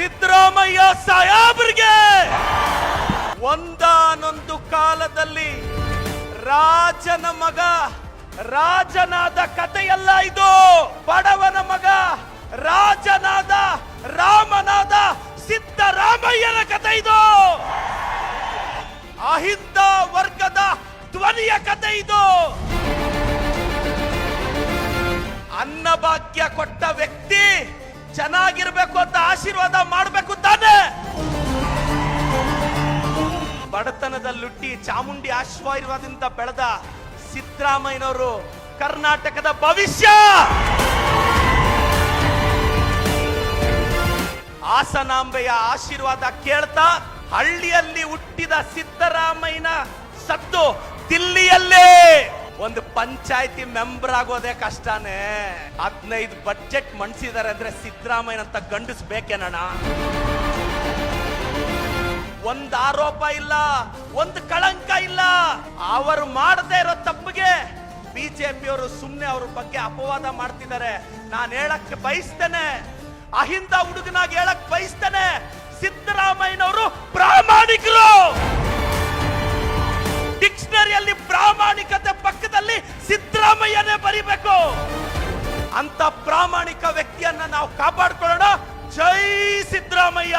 ಸಿದ್ದರಾಮಯ್ಯ ಸಾಯಾಬ್ರಿಗೆ ಒಂದಾನೊಂದು ಕಾಲದಲ್ಲಿ ರಾಜನ ಮಗ, ರಾಜನಾದ ಕಥೆಯಲ್ಲ ಇದು. ಬಡವನ ಮಗ, ರಾಜನಾದ, ರಾಮನಾದ ಸಿದ್ದರಾಮಯ್ಯನ ಕಥೆ ಇದು. ಅಹಿಂದ ವರ್ಗದ ಧ್ವನಿಯ ಕಥೆ ಇದು. ಅನ್ನಭಾಗ್ಯ ಕೊಟ್ಟ ವ್ಯಕ್ತಿ ಚೆನ್ನಾಗಿರ್ಬೇಕು ಅಂತ ಆಶೀರ್ವಾದ ಮಾಡಬೇಕು ತಾನೆ. ಬಡತನದಲ್ಲುಟ್ಟಿ ಚಾಮುಂಡಿ ಆಶೀರ್ವಾದದಿಂದ ಬೆಳೆದ ಸಿದ್ದರಾಮಯ್ಯನವರು ಕರ್ನಾಟಕದ ಭವಿಷ್ಯ. ಹಾಸನಾಂಬೆಯ ಆಶೀರ್ವಾದ ಕೇಳ್ತಾ ಹಳ್ಳಿಯಲ್ಲಿ ಹುಟ್ಟಿದ ಸಿದ್ದರಾಮಯ್ಯನ ಸತ್ತು ದಿಲ್ಲಿಯಲ್ಲೇ. ಒಂದು ಪಂಚಾಯತಿ ಮೆಂಬರ್ ಆಗೋದೇ ಕಷ್ಟನೇ. ಹದಿನೈದು ಬಡ್ಜೆಟ್ ಮಂಡಿಸಿದ್ದಾರೆ ಅಂದ್ರೆ ಸಿದ್ದರಾಮಯ್ಯ ಅಂತ ಬೇಕೇನಣ್ಣ ಒಂದ್ ಆರೋಪ ಇಲ್ಲ, ಒಂದ್ ಕಳಂಕ ಇಲ್ಲ. ಅವರು ಮಾಡದೇ ಇರೋ ತಪ್ಪಿಗೆ ಬಿಜೆಪಿಯವರು ಸುಮ್ಮನೆ ಅವ್ರ ಬಗ್ಗೆ ಅಪವಾದ ಮಾಡ್ತಿದ್ದಾರೆ. ನಾನು ಹೇಳಕ್ ಬಯಸ್ತೇನೆ. ಅಹಿಂದ ಹುಡುಗನಾಗಿ ಹೇಳಕ್ ಬಯಸ್ತೇನೆ. ಸಿದ್ದರಾಮಯ್ಯನವರು ಪ್ರಾಮಾಣಿಕರು. ಡಿಕ್ಷನರಿಯಲ್ಲಿ ಪ್ರಾಮಾಣಿಕತೆ ಬರಿಬೇಕು. ಅಂತ ಪ್ರಾಮಾಣಿಕ ವ್ಯಕ್ತಿಯನ್ನ ನಾವು ಕಾಪಾಡ್ಕೊಳ್ಳೋಣ. ಜೈ ಸಿದ್ದರಾಮಯ್ಯ.